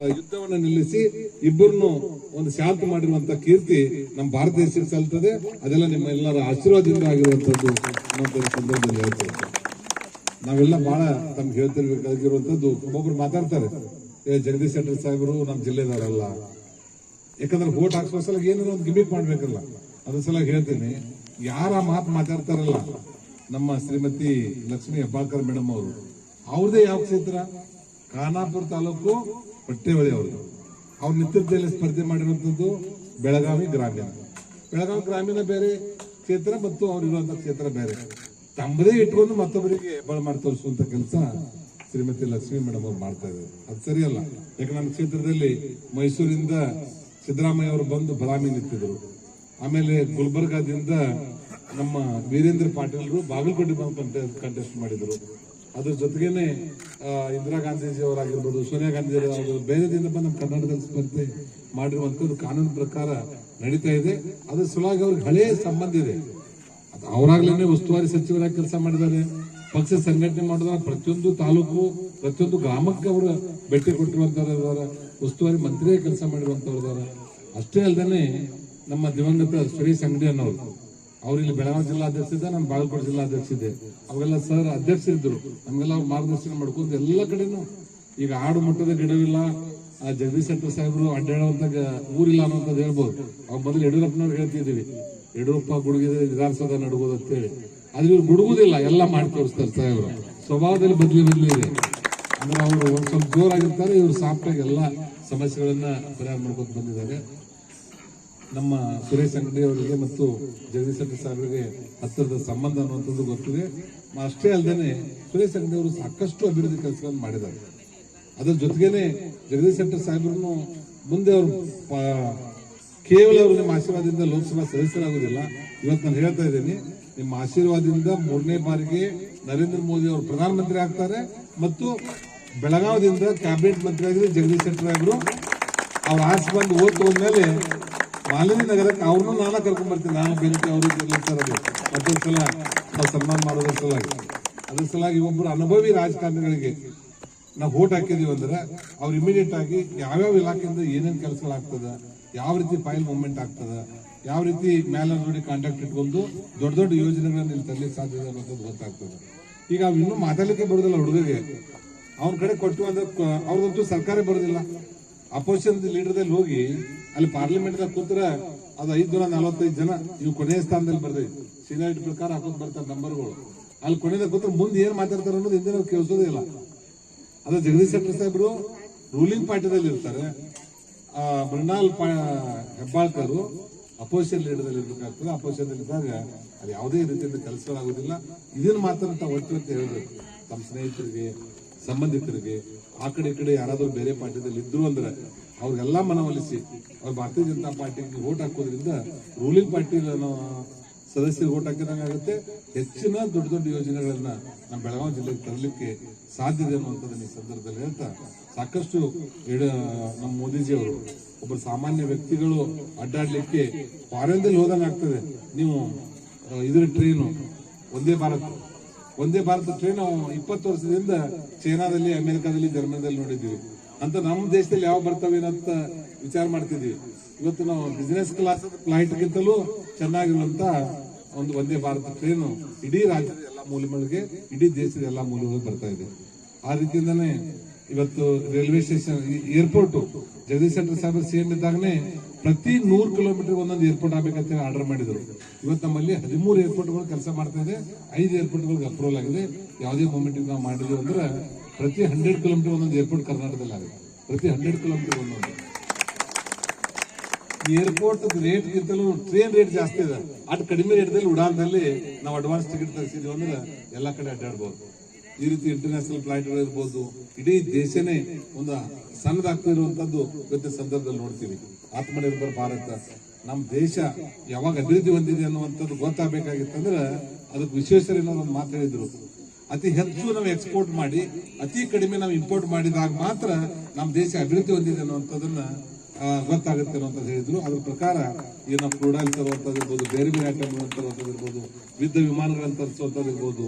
ಯುದ್ಧವನ್ನು ನಿಲ್ಲಿಸಿ ಇಬ್ಬರನ್ನು ಒಂದು ಶಾಂತ ಮಾಡಿರುವಂತ ಕೀರ್ತಿ ನಮ್ಮ ಭಾರತ ದೇಶಕ್ಕೆ ಸಲ್ತದೆ ಅದೆಲ್ಲ ನಿಮ್ಮ ಎಲ್ಲರ ಆಶೀರ್ವಾದದಿಂದ ಆಗಿರುವಂತದ್ದು ಸಂದರ್ಭದಲ್ಲಿ ಹೇಳ್ತೇವೆ ನಾವೆಲ್ಲ ಬಹಳ ತಮ್ಗೆ ಹೇಳ್ತಿರ್ಬೇಕಾಗಿರುವಂತದ್ದು ಒಬ್ಬೊಬ್ರು ಮಾತಾಡ್ತಾರೆ ಜಗದೀಶ್ ಶೆಟ್ಟರ್ ಸಾಹೇಬರು ನಮ್ಮ ಜಿಲ್ಲೆದವರಲ್ಲ ಯಾಕಂದ್ರೆ ವೋಟ್ ಹಾಕ್ಸೋ ಸಲ ಏನಾದ್ರು ಒಂದು ಗಿಮಿಕ್ ಮಾಡ್ಬೇಕಲ್ಲ. ಅದ್ರ ಸಲ ಹೇಳ್ತೀನಿ, ಯಾರ ಮಾತು ಮಾತಾಡ್ತಾರಲ್ಲ, ನಮ್ಮ ಶ್ರೀಮತಿ ಲಕ್ಷ್ಮಿ ಹೆಬ್ಬಾಳ್ಕರ್ ಮೇಡಮ್ ಅವರು ಅವ್ರದೇ ಯಾವ ಕ್ಷೇತ್ರ ಖಾನಾಪುರ ತಾಲೂಕು ಹೊಟ್ಟೆಹೊಳಿ ಅವರು. ಅವ್ರ ನೇತೃತ್ವದಲ್ಲಿ ಸ್ಪರ್ಧೆ ಮಾಡಿರುವಂಥದ್ದು ಬೆಳಗಾವಿ ಗ್ರಾಮೀಣ. ಬೆಳಗಾವಿ ಗ್ರಾಮೀಣ ಬೇರೆ ಕ್ಷೇತ್ರ ಮತ್ತು ಅವರಿರುವಂಥ ಕ್ಷೇತ್ರ ಬೇರೆ. ತಮ್ಮದೇ ಇಟ್ಕೊಂಡು ಮತ್ತೊಬ್ಬರಿಗೆ ಬಳ ಮಾಡಿ ತೋರಿಸುವಂಥ ಕೆಲಸ ಶ್ರೀಮತಿ ಲಕ್ಷ್ಮಿ ಮೇಡಮ್ ಅವ್ರು ಮಾಡ್ತಾ ಇದ್ದಾರೆ. ಅದು ಸರಿಯಲ್ಲ. ಯಾಕೆ ನಮ್ಮ ಕ್ಷೇತ್ರದಲ್ಲಿ ಮೈಸೂರಿಂದ ಸಿದ್ದರಾಮಯ್ಯ ಅವರು ಬಂದು ಬಲಾಮಿ ನಿಂತಿದ್ರು. ಆಮೇಲೆ ಗುಲ್ಬರ್ಗಾದಿಂದ ನಮ್ಮ ವೀರೇಂದ್ರ ಪಾಟೀಲ್ರು ಬಾಗಲಕೋಟೆ ಬಂದು ಕಂಟೆಸ್ಟ್ ಮಾಡಿದ್ರು. ಅದ್ರ ಜೊತೆಗೇನೆ ಇಂದಿರಾ ಗಾಂಧೀಜಿ ಅವರಾಗಿರ್ಬೋದು, ಸೋನಿಯಾ ಗಾಂಧಿ ಅವರು ಬೇರೆ ದಿನ ನಮ್ಮ ಕರ್ನಾಟಕದಲ್ಲಿ ಸ್ಪರ್ಧೆ ಮಾಡಿರುವಂತದ್ದು ಕಾನೂನು ಪ್ರಕಾರ ನಡೀತಾ ಇದೆ. ಅದ್ರ ಸಲುವಾಗಿ ಅವ್ರಿಗೆ ಹಳೆಯ ಸಂಬಂಧ ಇದೆ. ಅವರಾಗ್ಲೇನೆ ಉಸ್ತುವಾರಿ ಸಚಿವರಾಗಿ ಕೆಲಸ ಮಾಡಿದ್ದಾರೆ. ಪಕ್ಷ ಸಂಘಟನೆ ಮಾಡಿದಾಗ ಪ್ರತಿಯೊಂದು ತಾಲೂಕು, ಪ್ರತಿಯೊಂದು ಗ್ರಾಮಕ್ಕೆ ಅವರು ಭೇಟಿ ಕೊಟ್ಟಿರುವಂಥವ್ರು ಉಸ್ತುವಾರಿ ಮಂತ್ರಿಯೇ ಕೆಲಸ ಮಾಡಿರುವಂಥವ್ರು ಅಷ್ಟೇ ಅಲ್ಲದೆ ನಮ್ಮ ದಿವಂಗತ ಸುರೇಶ್ ಅಂಗಡಿ ಅನ್ನೋರು ಅವ್ರು ಇಲ್ಲಿ ಬೆಳಗಾವಿ ಜಿಲ್ಲಾಧ್ಯಕ್ಷ ಇದ್ದ ನಾನು ಬಾಗಲಕೋಟೆ ಜಿಲ್ಲಾಧ್ಯಕ್ಷ ಇದೆ ಅವೆಲ್ಲ ಸರ್ ಅಧ್ಯಕ್ಷರಿದ್ರು ನಮಗೆಲ್ಲ ಅವ್ರು ಮಾರ್ಗದರ್ಶನ ಮಾಡ್ಕೊಂಡು ಎಲ್ಲ ಕಡೆನೂ. ಈಗ ಆಡು ಮಟ್ಟದ ಗಿಡವಿಲ್ಲ. ಜಗದೀಶ್ ಶೆಟ್ಟರ್ ಸಾಹೇಬರು ಅಡ್ಡಾಡುವಂತ ಊರಿಲ್ಲ ಅನ್ನೋಂಥದ್ದು ಹೇಳ್ಬೋದು. ಅವ್ರ ಮೊದಲು ಯಡಿಯೂರಪ್ಪನವ್ರು ಹೇಳ್ತಿದ್ದೀವಿ ಯಡಿಯೂರಪ್ಪ ಗುಡುಗಿದೆ ವಿಧಾನಸೌಧ ನಡುಗೋದು ಅಂತೇಳಿ ಆದ್ರೆ ಇವ್ರು ಗುಡುಗುದಿಲ್ಲ. ಎಲ್ಲ ಮಾಡಿ ತೋರಿಸ್ತಾರೆ ಸಾಹೇಬರು. ಸ್ವಭಾವದಲ್ಲಿ ಬದಲಿ ಬದಲಿ ಇದೆ. ಅಂದ್ರೆ ಅವರು ಒಂದ್ ಸ್ವಲ್ಪ ಜೋರಾಗಿರ್ತಾರೆ. ಇವ್ರು ಆಗಿ ಎಲ್ಲ ಸಮಸ್ಯೆಗಳನ್ನ ಪರಿಹಾರ ಮಾಡ್ಕೊಂಡು ಬಂದಿದ್ದಾರೆ. ನಮ್ಮ ಸುರೇಶ್ ಅಂಗಡಿ ಅವರಿಗೆ ಮತ್ತು ಜಗದೀಶ್ ಶೆಟ್ಟರ್ ಸಾಹೇಬರಿಗೆ ಹತ್ತಿರದ ಸಂಬಂಧ ಅನ್ನುವಂಥದ್ದು ಗೊತ್ತಿದೆ. ಅಷ್ಟೇ ಅಲ್ಲದೆ ಸುರೇಶ್ ಅಂಗಡಿ ಅವರು ಸಾಕಷ್ಟು ಅಭಿವೃದ್ಧಿ ಕೆಲಸಗಳನ್ನು ಮಾಡಿದ್ದಾರೆ. ಅದರ ಜೊತೆಗೇನೆ ಜಗದೀಶ್ ಶೆಟ್ಟರ್ ಸಾಹೇಬರನ್ನು ಮುಂದೆ ಅವರು ಕೇವಲ ಅವರು ನಿಮ್ಮ ಆಶೀರ್ವಾದದಿಂದ ಲೋಕಸಭಾ ಸದಸ್ಯರಾಗುವುದಿಲ್ಲ ಇವತ್ತು ನಾನು ಹೇಳ್ತಾ ಇದ್ದೀನಿ, ನಿಮ್ಮ ಆಶೀರ್ವಾದದಿಂದ ಮೂರನೇ ಬಾರಿಗೆ ನರೇಂದ್ರ ಮೋದಿ ಅವರು ಪ್ರಧಾನಮಂತ್ರಿ ಆಗ್ತಾರೆ ಮತ್ತು ಬೆಳಗಾವದಿಂದ ಕ್ಯಾಬಿನೆಟ್ ಮಂತ್ರಿ ಆಗಿದ್ರೆ ಜಗದೀಶ್ ಶೆಟ್ಟರ್ ಅವರು ಅವ್ರ ಆರ್ಸ್ ಬಂದು ಮಾಲಿನ್ಯ ನಗರಕ್ಕೆ ಅವ್ರನ್ನೂ ನಾನು ಕರ್ಕೊಂಡ್ಬರ್ತೀನಿ ನಾನು ಬೇರೆ ಅವರು ಸರ್ ಅದು ಮತ್ತೊಂದ್ಸಲ ನಾವು ಸನ್ಮಾನ ಮಾಡೋದ್ರ ಸಲುವಾಗಿ. ಅದ್ರ ಸಲುವಾಗಿ ಒಬ್ಬರು ಅನುಭವಿ ರಾಜಕಾರಣಿಗಳಿಗೆ ನಾವು ಓಟ್ ಹಾಕಿದೀವಿ ಅಂದ್ರೆ ಅವ್ರು ಇಮಿಡಿಯೇಟ್ ಆಗಿ ಯಾವ್ಯಾವ ಇಲಾಖೆಯಿಂದ ಏನೇನು ಕೆಲಸಗಳಾಗ್ತದ ಯಾವ ರೀತಿ ಫೈಲ್ ಮೂವ್ಮೆಂಟ್ ಆಗ್ತದ, ಯಾವ ರೀತಿ ಮ್ಯಾಲ ನೋಡಿ ಕಾಂಟ್ಯಾಕ್ಟ್ ಇಟ್ಕೊಂಡು ದೊಡ್ಡ ದೊಡ್ಡ ಯೋಜನೆಗಳನ್ನು ಇಲ್ಲಿ ತರಲಿಕ್ಕೆ ಸಾಧ್ಯ ಅನ್ನೋದು ಗೊತ್ತಾಗ್ತದೆ. ಈಗ ಅವ್ ಇನ್ನೂ ಮಾತಾಡ್ಲಿಕ್ಕೆ ಬರೋದಿಲ್ಲ ಹುಡುಗರಿಗೆ. ಅವ್ರ ಕಡೆ ಕೊಟ್ಟು ಅಂದ್ರೆ ಅವ್ರದಂತೂ ಸರ್ಕಾರ ಬರೋದಿಲ್ಲ. ಅಪೋಸಿಷನ್ ಲೀಡರ್ದಲ್ಲಿ ಹೋಗಿ ಅಲ್ಲಿ ಪಾರ್ಲಿಮೆಂಟ್ ಕೂತ್ರೆ ಅದು ಐದು ನೂರ ನಲವತ್ತೈದು ಜನ ಇವು ಕೊನೆಯ ಸ್ಥಾನದಲ್ಲಿ ಬರ್ದೈತಿ ಸೀನಿಯಾರಿಟಿ ಪ್ರಕಾರ ಹಾಕೋದ್ ಬರ್ತಾರೆ ನಂಬರ್ಗಳು. ಅಲ್ಲಿ ಕೊನೆಯದಾಗ ಕೂತ್ರೆ ಮುಂದೆ ಏನ್ ಮಾತಾಡ್ತಾರೆ ಅನ್ನೋದು ಹಿಂದೆ ನಾವು ಕೇಳಿಸೋದೇ ಇಲ್ಲ. ಅದು ಜಗದೀಶ್ ಶೆಟ್ಟರ್ ಸಾಹೇಬರು ರೂಲಿಂಗ್ ಪಾರ್ಟಿದಲ್ಲಿ ಇರ್ತಾರೆ. ಮೃಣಾಲ್ ಹೆಬ್ಬಾಳ್ಕರು ಅಪೋಸಿಷನ್ ಲೀಡರ್ದಲ್ಲಿ ಇರ್ಬೇಕಾಗ್ತದೆ. ಅಪೋಸಿಷನ್ ಇದ್ದಾಗ ಅಲ್ಲಿ ಯಾವುದೇ ರೀತಿಯಿಂದ ಕೆಲಸಗಳಾಗೋದಿಲ್ಲ ಇದನ್ನ ಮಾತ್ರ ತಾವು ಒಟ್ಟು ಅಂತ ಹೇಳಬೇಕು ತಮ್ಮ ಸ್ನೇಹಿತರಿಗೆ, ಸಂಬಂಧಿಕರಿಗೆ, ಆ ಕಡೆ ಈ ಕಡೆ ಯಾರಾದರೂ ಬೇರೆ ಪಾರ್ಟಿದಲ್ಲಿ ಇದ್ರು ಅಂದ್ರೆ ಅವ್ರಿಗೆಲ್ಲ ಮನವೊಲಿಸಿ. ಅವ್ರು ಭಾರತೀಯ ಜನತಾ ಪಾರ್ಟಿಗೆ ವೋಟ್ ಹಾಕೋದ್ರಿಂದ ರೂಲಿಂಗ್ ಪಾರ್ಟಿ ಸದಸ್ಯರು ಓಟ್ ಹಾಕಿದಂಗೆ ಆಗುತ್ತೆ. ಹೆಚ್ಚಿನ ದೊಡ್ಡ ದೊಡ್ಡ ಯೋಜನೆಗಳನ್ನ ನಮ್ಮ ಬೆಳಗಾವಿ ಜಿಲ್ಲೆಗೆ ತರಲಿಕ್ಕೆ ಸಾಧ್ಯ ಇದೆ ಅನ್ನುವಂಥದ್ದನ್ನ ಈ ಸಂದರ್ಭದಲ್ಲಿ ಹೇಳ್ತಾ ಸಾಕಷ್ಟು ನಮ್ಮ ಮೋದಿಜಿ ಅವರು ಒಬ್ಬ ಸಾಮಾನ್ಯ ವ್ಯಕ್ತಿಗಳು ಅಡ್ಡಾಡ್ಲಿಕ್ಕೆ ಫಾರಿನ್ದಲ್ಲಿ ಹೋದಂಗೆ ಆಗ್ತದೆ. ನೀವು ಇದರ ಟ್ರೈನು ಒಂದೇ ಭಾರತ್. ಒಂದೇ ಭಾರತ ಟ್ರೈನ್ ಇಪ್ಪತ್ತು ವರ್ಷದಿಂದ ಚೈನಾದಲ್ಲಿ, ಅಮೆರಿಕಾದಲ್ಲಿ ಜರ್ಮನಿದಲ್ಲಿ ನೋಡಿದ್ದೀವಿ. ಅಂತ ನಮ್ಮ ದೇಶದಲ್ಲಿ ಯಾವ ಬರ್ತವೆ ಅಂತ ವಿಚಾರ ಮಾಡ್ತಿದ್ವಿ. ಇವತ್ತು ನಾವು ಬಿಸಿನೆಸ್ ಕ್ಲಾಸ್ ಫ್ಲೈಟ್ಗಿಂತಲೂ ಚೆನ್ನಾಗಿರುವಂತ ಒಂದು ಒಂದೇ ಭಾರತ ಟ್ರೈನು ಇಡೀ ರಾಜ್ಯದ ಎಲ್ಲ ಮೂಲಗಳಿಗೆ, ಇಡೀ ದೇಶದ ಎಲ್ಲ ಮೂಲೆಗಳಿಗೆ ಬರ್ತಾ ಇದೆ. ಆ ರೀತಿಯಿಂದಾನೇ ಇವತ್ತು railway station airport Jagadish Shettar Saheb CM ಇದ್ದಾಗನೇ ಪ್ರತಿ ನೂರು ಕಿಲೋಮೀಟರ್ ಒಂದೊಂದು ಏರ್ಪೋರ್ಟ್ ಆಗ್ಬೇಕಂತ ಹೇಳಿ ಆರ್ಡರ್ ಮಾಡಿದ್ರು. ಇವತ್ತು ನಮ್ಮಲ್ಲಿ ಹದಿಮೂರು ಏರ್ಪೋರ್ಟ್ಗಳು ಕೆಲಸ ಮಾಡ್ತಾ ಇದೆ. ಐದು ಏರ್ಪೋರ್ಟ್ಗಳಿಗೆ ಅಪ್ರೂವಲ್ ಆಗಿದೆ. ಯಾವುದೇ ಮೂಮೆಂಟ್ ನಾವು ಮಾಡಿದ್ವಿ ಅಂದ್ರೆ ಪ್ರತಿ ಹಂಡ್ರೆಡ್ ಕಿಲೋಮೀಟರ್ ಒಂದೊಂದು ಏರ್ಪೋರ್ಟ್ ಕರ್ನಾಟಕದಲ್ಲಿ ಆಗುತ್ತೆ. ಪ್ರತಿ ಹಂಡ್ರೆಡ್ ಕಿಲೋಮೀಟರ್ ಒಂದೊಂದು. ಏರ್ಪೋರ್ಟ್ ರೇಟ್ ಗಿಂತಲೂ ಟ್ರೈನ್ ರೇಟ್ ಜಾಸ್ತಿ ಇದೆ. ಅಟ್ ಕಡಿಮೆ ರೇಟ್ದಲ್ಲಿ ಉಡಾನ್ದಲ್ಲಿ ನಾವು ಅಡ್ವಾನ್ಸ್ ಟಿಕೆಟ್ ತರಿಸಿದ್ವಿ ಅಂದ್ರೆ ಎಲ್ಲ ಕಡೆ ಅಡ್ಡಾಡ್ಬೋದು. ಈ ರೀತಿ ಇಂಟರ್ನ್ಯಾಷನಲ್ ಫ್ಲೈಟ್ಗಳು ಇರ್ಬೋದು. ಇಡೀ ದೇಶನೇ ಒಂದು ಸಣ್ಣದಾಗ್ತಾ ಇರುವಂತದ್ದು ಇವತ್ತಿನ ಸಂದರ್ಭದಲ್ಲಿ ನೋಡ್ತೀವಿ. ಆತ್ಮನಿರ್ಭರ ಭಾರತ. ನಮ್ಮ ದೇಶ ಯಾವಾಗ ಅಭಿವೃದ್ಧಿ ಹೊಂದಿದೆ ಅನ್ನುವಂಥದ್ದು ಗೊತ್ತಾಗಬೇಕಾಗಿತ್ತಂದ್ರೆ ಅದಕ್ಕೆ ವಿಶ್ವೇಶ್ವರಯ್ಯನವರು ಒಂದು ಮಾತು ಹೇಳಿದ್ರು. ಅತಿ ಹೆಚ್ಚು ನಾವು ಎಕ್ಸ್ಪೋರ್ಟ್ ಮಾಡಿ, ಅತಿ ಕಡಿಮೆ ನಾವು ಇಂಪೋರ್ಟ್ ಮಾಡಿದಾಗ ಮಾತ್ರ ನಮ್ಮ ದೇಶ ಅಭಿವೃದ್ಧಿ ಹೊಂದಿದೆ ಅನ್ನುವಂಥದ್ದನ್ನ ಗೊತ್ತಾಗುತ್ತೆ ಅನ್ನೋಂಥದ್ದು ಹೇಳಿದ್ರು. ಅದ್ರ ಪ್ರಕಾರ ಈ ನಮ್ಮ ಕ್ರೂಡಾಯಿಲ್ ತರುವಂತದ್ದು ಇರ್ಬೋದು, ಬೇರೆ ಬೇರೆ ಐಟಮ್ಗಳನ್ನು ತರುವಂತದ್ದು ಇರ್ಬೋದು, ಯುದ್ಧ ವಿಮಾನಗಳನ್ನು ತರಿಸುವಂತದ್ದು ಇರ್ಬೋದು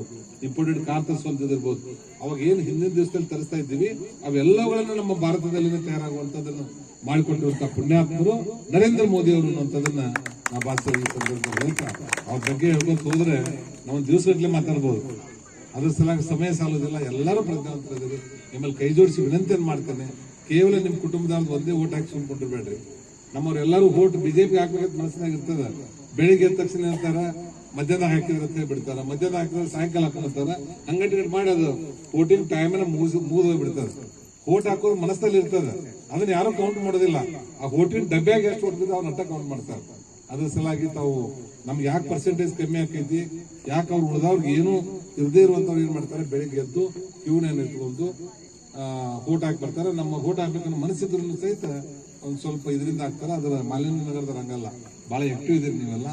ಇಂಪೋರ್ಟೆಡ್ ಕಾರ್ ತರಿಸುವಂತದ್ದು ಇರ್ಬೋದು. ಅವಾಗ ಏನು ಹಿಂದಿನ ದಿವಸದಲ್ಲಿ ತರಿಸ್ತಾ ಇದ್ದೀವಿ, ಅವೆಲ್ಲವುಗಳನ್ನು ನಮ್ಮ ಭಾರತದಲ್ಲಿನೇ ತಯಾರಾಗುವಂತದನ್ನು ಮಾಡಿಕೊಟ್ಟಿರುವಂತಹ ಪುಣ್ಯಾತ್ಮರು ನರೇಂದ್ರ ಮೋದಿ ಅವರು ಅನ್ನುವಂಥದ್ದನ್ನ ನಾ ಭಾಷೆ ಈ ಸಂದರ್ಭದಲ್ಲಿ ಹೇಳ್ತಾ ಅವ್ರ ಬಗ್ಗೆ ಹೇಳ್ಕೊಂತ ಹೋದ್ರೆ ನಾವು ದಿವಸಗಟ್ಟಲೆ ಮಾತಾಡ್ಬೋದು. ಅದ್ರ ಸಲಾಗಿ ಸಮಯ ಸಾಲೋದಿಲ್ಲ. ಎಲ್ಲರೂ ಪ್ರಜ್ಞಾವಂತರಿದ್ದೀರಿ. ನಿಮ್ಮಲ್ಲಿ ಕೈ ಜೋಡಿಸಿ ವಿನಂತಿಯನ್ನು ಮಾಡ್ತೇನೆ. ಕೇವಲ ನಿಮ್ಮ ಕುಟುಂಬದವ್ರದ್ದು ಒಂದೇ ಓಟ್ ಹಾಕಿ ಸುಮ್ಕೊಂಡಿರ್ಬೇಡ್ರಿ ನಮ್ಮವ್ರೆಲ್ಲರೂ ಓಟ್ ಬಿಜೆಪಿ ಹಾಕ್ಬೇಕಂತ ಮನಸ್ಸಿನಾಗ ಇರ್ತದ. ಬೆಳಿಗ್ಗೆ ಎದ್ದ ತಕ್ಷಣ ಇರ್ತಾರ ಮಧ್ಯಾಹ್ನ ಹಾಕಿದ್ರೆ ಬಿಡ್ತಾರ ಮಧ್ಯಾಹ್ನ ಹಾಕಿದ್ರೆ ಸಾಯಂಕಾಲ ಹಾಕೊಂತಾರ ಹಂಗಂಟಿ ಮಾಡಿ ಅದು ಓಟಿಂಗ್ ಟೈಮನ್ನ ಮುಗಿಸ್ ಬಿಡ್ತದೆ ಓಟ್ ಹಾಕೋದು ಮನಸ್ಸಲ್ಲಿ ಇರ್ತದೆ. ಅದನ್ನ ಯಾರು ಕೌಂಟ್ ಮಾಡೋದಿಲ್ಲ. ಆ ಓಟಿನ ಡಬ್ಬ್ಯಾಗ ಎಷ್ಟು ಓಟ್ ಅವ್ರ ಅಟ್ಟ ಕೌಂಟ್ ಮಾಡ್ತಾರೆ. ಅದ್ರ ಸಲಾಗಿ ತಾವು ನಮ್ಗೆ ಯಾಕೆ ಪರ್ಸೆಂಟೇಜ್ ಕಮ್ಮಿ ಆಕೈತಿ, ಯಾಕೆ ಅವ್ರು ಉಳಿದವ್ರಿಗೆ ಏನು ಇರದೇ ಇರುವಂತವ್ರು ಏನ್ ಮಾಡ್ತಾರೆ, ಬೆಳಿಗ್ಗೆ ಎದ್ದು ಕ್ಯೂನ ಇಟ್ಕೊಂಡು ಓಟ್ ಹಾಕಿ ಬರ್ತಾರೆ. ನಮ್ಮ ಓಟ್ ಹಾಕ್ಬೇಕನ್ನ ಮನಸ್ಸಿದ್ರು ಸಹಿತ ಒಂದ್ ಸ್ವಲ್ಪ ಇದರಿಂದ ಹಾಕ್ತಾರೆ ಅದರ ಮಾಲಿನ್ಯ ನಗರದ ರಂಗಲ್ಲ ಬಹಳ ಆಕ್ಟಿವ್ ಇದೀರಿ ನೀವೆಲ್ಲ.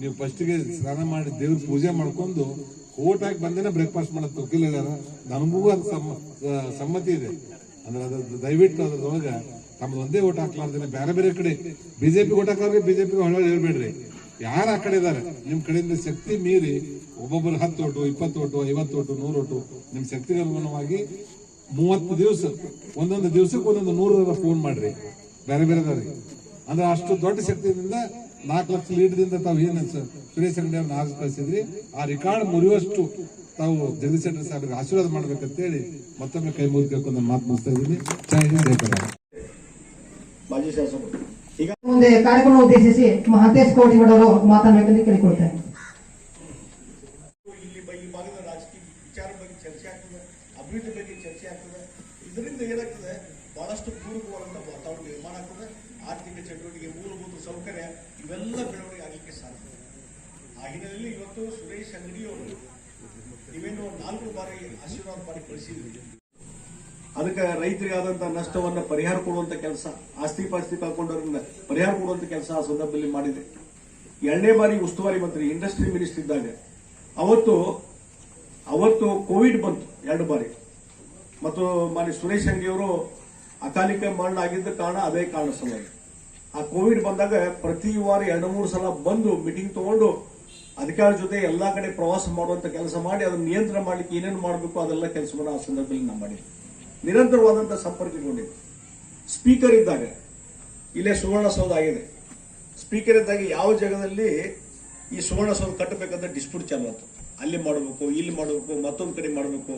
ನೀವು ಫಸ್ಟಿಗೆ ಸ್ನಾನ ಮಾಡಿ ದೇವ್ರ ಪೂಜೆ ಮಾಡ್ಕೊಂಡು ಓಟ್ ಹಾಕಿ ಬಂದೇನೆ ಬ್ರೇಕ್ಫಾಸ್ಟ್ ಮಾಡೋದು ತೊಕ್ಕಿಲ್ಲ ನನಗೂ ಅದು ಸಮ್ಮ- ಸಮ್ಮತಿ ಇದೆ. ಅಂದ್ರೆ ಅದ್ರ ದಯವಿಟ್ಟು ಅದ್ರೊಳಗೆ ತಮ್ದು ಒಂದೇ ಓಟ್ ಹಾಕ್ಲಾರ್ದೇನೆ ಬೇರೆ ಬೇರೆ ಕಡೆ. ಬಿಜೆಪಿ ಓಟ್ ಹಾಕೋರಿಗೆ ಬಿಜೆಪಿ ಹೊಳೆ ಹೇಳ್ಬೇಡ್ರಿ. ಯಾರು ಆ ಕಡೆ ಇದಾರೆ? ನಿಮ್ ಕಡೆಯಿಂದ ಶಕ್ತಿ ಮೀರಿ ಒಬ್ಬೊಬ್ಬರು ಹತ್ತು ಓಟು, ಇಪ್ಪತ್ತು ಓಟು, ಐವತ್ತು ಓಟು, ನೂರು ಓಟು, ನಿಮ್ ಶಕ್ತಿಗೆ ಅನುಗುಣವಾಗಿ ಮೂವತ್ತು ದಿವಸ, ಒಂದೊಂದು ದಿವಸಕ್ಕೆ ಒಂದೊಂದು ನೂರ ಫೋನ್ ಮಾಡ್ರಿ. ಬೇರೆ ಬೇರೆ ಅಂದ್ರೆ ಅಷ್ಟು ದೊಡ್ಡ ಶಕ್ತಿಯಿಂದ ನಾಲ್ಕು ಲಕ್ಷ ಲೀಡರ್ದಿಂದ ತಾವು ಏನು ಸುರೇಶ್ ಅಂಗಡಿ ಅವ್ರನ್ನ ಆರಿಸಿ ಆ ರೆಕಾರ್ಡ್ ಮುರಿಯುವಷ್ಟು ತಾವು ಜಗದೀಶ್ ಶೆಟ್ಟರ್ ಸಾಹೇಬ್ರಿಗೆ ಆಶೀರ್ವಾದ ಮಾಡ್ಬೇಕಂತೇಳಿ ಮತ್ತೊಮ್ಮೆ ಕೈ ಮುಗಿದು ಕೇಳ್ಕೊಂಡು ಮಾತು ಮುಗಿಸ್ತಾ ಇದ್ದೀನಿ. ಜೈ ಮಾಜಿ ಶಾಸಕರು. ಈಗ ಮುಂದೆ ಕಾರ್ಯಕ್ರಮ ಉದ್ದೇಶಿಸಿ ಮಹಂತೇಶ್ ಕೋಟಿಗೌಡರು ಮಾತನಾಡಬೇಕೆಂದು ಕೇಳಿಕೊಳ್ತೇನೆ. ಇಲ್ಲಿ ಈ ಭಾಗದ ರಾಜಕೀಯ ವಿಚಾರ ಬಗ್ಗೆ ಚರ್ಚೆ ಆಗ್ತದೆ ಅಭಿವೃದ್ಧಿ ಬಗ್ಗೆ ಚರ್ಚೆ ಆಗ್ತದೆ. ಇದರಿಂದ ಏನಾಗ್ತದೆ ಬಹಳಷ್ಟು ಪೂರಕವಾದಂಥ ವಾತಾವರಣ ನಿರ್ಮಾಣ ಆಗ್ತದೆ. ಆರ್ಥಿಕ ಚಟುವಟಿಕೆ ಮೂಲಭೂತ ಸೌಕರ್ಯ ಇವೆಲ್ಲ ಬೆಳವಣಿಗೆ ಆಗಲಿಕ್ಕೆ ಸಾಧ್ಯ. ಆ ಹಿನ್ನೆಲೆಯಲ್ಲಿ ಇವತ್ತು ಸುರೇಶ್ ಅಂಗಡಿಯವರು ನೀವೇನು ನಾಲ್ಕು ಬಾರಿ ಆಶೀರ್ವಾದ ಮಾಡಿ ಕಳಿಸಿದ್ರಿ. ಅದಕ್ಕೆ ರೈತರಿಗೆ ಆದಂತ ನಷ್ಟವನ್ನ ಪರಿಹಾರ ಕೊಡುವಂತ ಕೆಲಸ, ಆಸ್ತಿ ಪಾಸ್ತಿ ಕಳ್ಕೊಂಡವರನ್ನ ಪರಿಹಾರ ಕೊಡುವಂತ ಕೆಲಸ ಆ ಸಂದರ್ಭದಲ್ಲಿ ಮಾಡಿದೆ. ಎರಡನೇ ಬಾರಿ ಉಸ್ತುವಾರಿ ಮಂತ್ರಿ ಇಂಡಸ್ಟ್ರಿ ಮಿನಿಸ್ಟರ್ ಇದ್ದಾಗ ಅವತ್ತು ಅವತ್ತು ಕೋವಿಡ್ ಬಂತು ಎರಡು ಬಾರಿ. ಮತ್ತು ಮಾನ್ಯ ಸುರೇಶ್ ಅಂಗಿಯವರು ಅಕಾಲಿಕ ಮರಣ ಆಗಿದ್ದ ಕಾರಣ ಅದೇ ಕಾರಣ ಸಲುವಾಗಿ. ಆ ಕೋವಿಡ್ ಬಂದಾಗ ಪ್ರತಿ ವಾರ ಎರಡು ಮೂರು ಸಲ ಬಂದು ಮೀಟಿಂಗ್ ತಗೊಂಡು ಅಧಿಕಾರ ಜೊತೆ ಎಲ್ಲಾ ಕಡೆ ಪ್ರವಾಸ ಮಾಡುವಂತ ಕೆಲಸ ಮಾಡಿ, ಅದನ್ನ ನಿಯಂತ್ರಣ ಮಾಡ್ಲಿಕ್ಕೆ ಏನೇನು ಮಾಡಬೇಕು ಅದೆಲ್ಲ ಕೆಲಸವನ್ನು ಆ ಸಂದರ್ಭದಲ್ಲಿ ನಾವು ಮಾಡಿದ್ವಿ ನಿರಂತರವಾದಂತಹ ಸಂಪರ್ಕಗೊಂಡಿತ್ತು ಸ್ಪೀಕರ್ ಇದ್ದಾಗ, ಇಲ್ಲೇ ಸುವರ್ಣಸೌಧ ಆಗಿದೆ. ಸ್ಪೀಕರ್ ಇದ್ದಾಗ ಯಾವ ಜಾಗದಲ್ಲಿ ಈ ಸುವರ್ಣಸೌಧ ಕಟ್ಟಬೇಕಂತ ಡಿಸ್ಪ್ಯೂಟ್ ಚಾಲು ಆಯ್ತು. ಅಲ್ಲಿ ಮಾಡಬೇಕು, ಇಲ್ಲಿ ಮಾಡಬೇಕು, ಮತ್ತೊಂದು ಕಡೆ ಮಾಡಬೇಕು.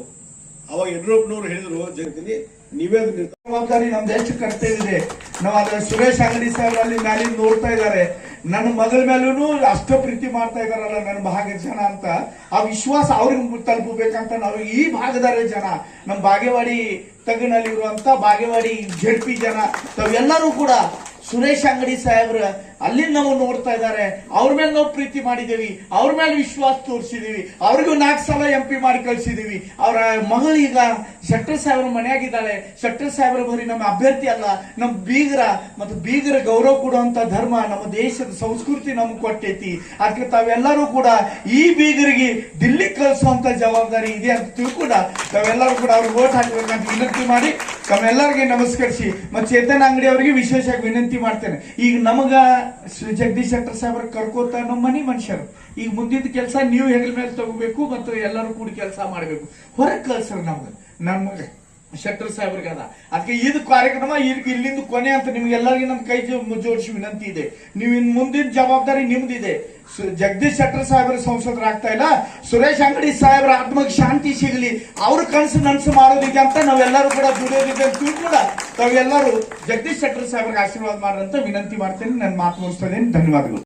ಅವಾಗ ಯಡಿಯೂರಪ್ಪನವರು ಹೇಳಿದ್ರು ಜಗತ್ತಿನಿ ನೀವೇ ಜವಾಬ್ದಾರಿ ನಮ್ದು ಎಷ್ಟು ಕರ್ತವ್ಯ ಇದೆ. ನಾವು ಅದ್ರ ಸುರೇಶ್ ಅಂಗಡಿ ಸರ್ ಅಲ್ಲಿ ಮ್ಯಾಲಿಂದ ನೋಡ್ತಾ ಇದ್ದಾರೆ. ನನ್ನ ಮಗಳ ಮೇಲೂ ಅಷ್ಟು ಪ್ರೀತಿ ಮಾಡ್ತಾ ಇದಾರಲ್ಲ ನನ್ನ ಭಾಗದ ಜನ ಅಂತ. ಆ ವಿಶ್ವಾಸ ಅವ್ರಿಗೆ ತಲುಪಬೇಕಂತ ನಾವು ಈ ಭಾಗದಾರ ಜನ. ನಮ್ಮ ಬಾಗೇವಾಡಿ ತಗನಲ್ಲಿ ಇರುವಂತ ಬಾಗೇವಾಡಿ ಜಡ್ಪಿ ಜನ, ತಾವೆಲ್ಲರೂ ಕೂಡ ಸುರೇಶ್ ಅಂಗಡಿ ಸಾಹೇಬ್ರ ಅಲ್ಲಿ ನಾವು ನೋಡ್ತಾ ಇದ್ದಾರೆ, ಅವ್ರ ಮೇಲೆ ನಾವು ಪ್ರೀತಿ ಮಾಡಿದೀವಿ ಅವ್ರ ಮೇಲೆ ವಿಶ್ವಾಸ ತೋರಿಸಿದೀವಿ ಅವ್ರಿಗೂ ನಾಲ್ಕು ಸಲ ಎಂ ಪಿ ಮಾಡಿ ಕಳ್ಸಿದೀವಿ ಅವರ ಮಗಳೀಗ ಶೆಟ್ಟರ್ ಸಾಹೇಬ್ರ ಮನೆಯಾಗಿದ್ದಾಳೆ. ಶೆಟ್ಟರ್ ಸಾಹೇಬ್ರ ಬರೀ ನಮ್ಮ ಅಭ್ಯರ್ಥಿ ಅಲ್ಲ, ನಮ್ಮ ಬೀಗರ, ಮತ್ತು ಬೀಗರ ಗೌರವ ಕೊಡುವಂತ ಧರ್ಮ ನಮ್ಮ ದೇಶದ ಸಂಸ್ಕೃತಿ ನಮ್ಗೆ ಕೊಟ್ಟೈತಿ. ಅದಕ್ಕೆ ತಾವೆಲ್ಲರೂ ಕೂಡ ಈ ಬೀಗರಿಗೆ ದಿಲ್ಲಿ ಕಳಿಸುವಂತ ಜವಾಬ್ದಾರಿ ಇದೆ ಅಂತ ತಿಳ್ಕೊಂಡ ತಾವೆಲ್ಲರೂ ಕೂಡ ಅವ್ರಿಗೆ ಓಟ್ ಹಾಕಬೇಕಂತ ವಿನಂತಿ ಮಾಡಿ ತಮ್ಮೆಲ್ಲರಿಗೆ ನಮಸ್ಕರಿಸಿ. ಮತ್ತೆ ಚೇತನ ಅಂಗಡಿ ಅವರಿಗೆ ವಿಶೇಷವಾಗಿ ವಿನಂತಿ ಮಾಡ್ತೇನೆ. ಈಗ ನಮಗ ಶ್ರೀ ಜಗದೀಶ್ ಶೆಟ್ಟರ್ ಸಾಹೇಬ್ರ ಕರ್ಕೋತ ನಮ್ಮ ಮನಿ ಮನುಷ್ಯರು. ಈಗ ಮುಂದಿನ ಕೆಲಸ ನೀವು ಹೆಗಲ ಮೇಲೆ ತಗೋಬೇಕು ಮತ್ತು ಎಲ್ಲರೂ ಕೂಡಿ ಕೆಲಸ ಮಾಡಬೇಕು. ಹೊರಗೆ ಕಳ್ಸ್ರಿ ನಮ್ಗೆ. ನಮ್ಗೆ ಶೆಟ್ಟರ್ ಸಾಹೇಬ್ರಿಗೆ ಅದ. ಅದಕ್ಕೆ ಇದು ಕಾರ್ಯಕ್ರಮ ಇಲ್ಲಿಂದ ಕೊನೆ ಅಂತ ನಿಮ್ಗೆಲ್ಲರಿಗೂ ನಮ್ಮ ಕೈ ಜೋಡಿಸಿ ವಿನಂತಿ ಇದೆ. ನೀವು ಇನ್ ಮುಂದಿನ ಜವಾಬ್ದಾರಿ ನಿಮ್ದಿದೆ. ಜಗದೀಶ್ ಶೆಟ್ಟರ್ ಸಾಹೇಬ್ರ ಸಂಸದರಾಗ್ತಾ ಇಲ್ಲ. ಸುರೇಶ್ ಅಂಗಡಿ ಸಾಹೇಬ್ರ ಆತ್ಮಕ್ಕೆ ಶಾಂತಿ ಸಿಗಲಿ. ಅವ್ರ ಕನಸು ನನ್ಸು ಮಾಡೋದಿಕ್ಕೆ ಅಂತ ನಾವೆಲ್ಲರೂ ಕೂಡ ದುಡಿಯೋದಿದೆ ಅಂತ ಕೂಡ ತಾವೆಲ್ಲರೂ ಜಗದೀಶ್ ಶೆಟ್ಟರ್ ಸಾಹೇಬ್ರಿಗೆ ಆಶೀರ್ವಾದ ಮಾಡ್ರಂತ ವಿನಂತಿ ಮಾಡ್ತೇನೆ. ನನ್ನ ಮಾತು ಮುಗಿಸ್ತೇನೆ ಧನ್ಯವಾದಗಳು.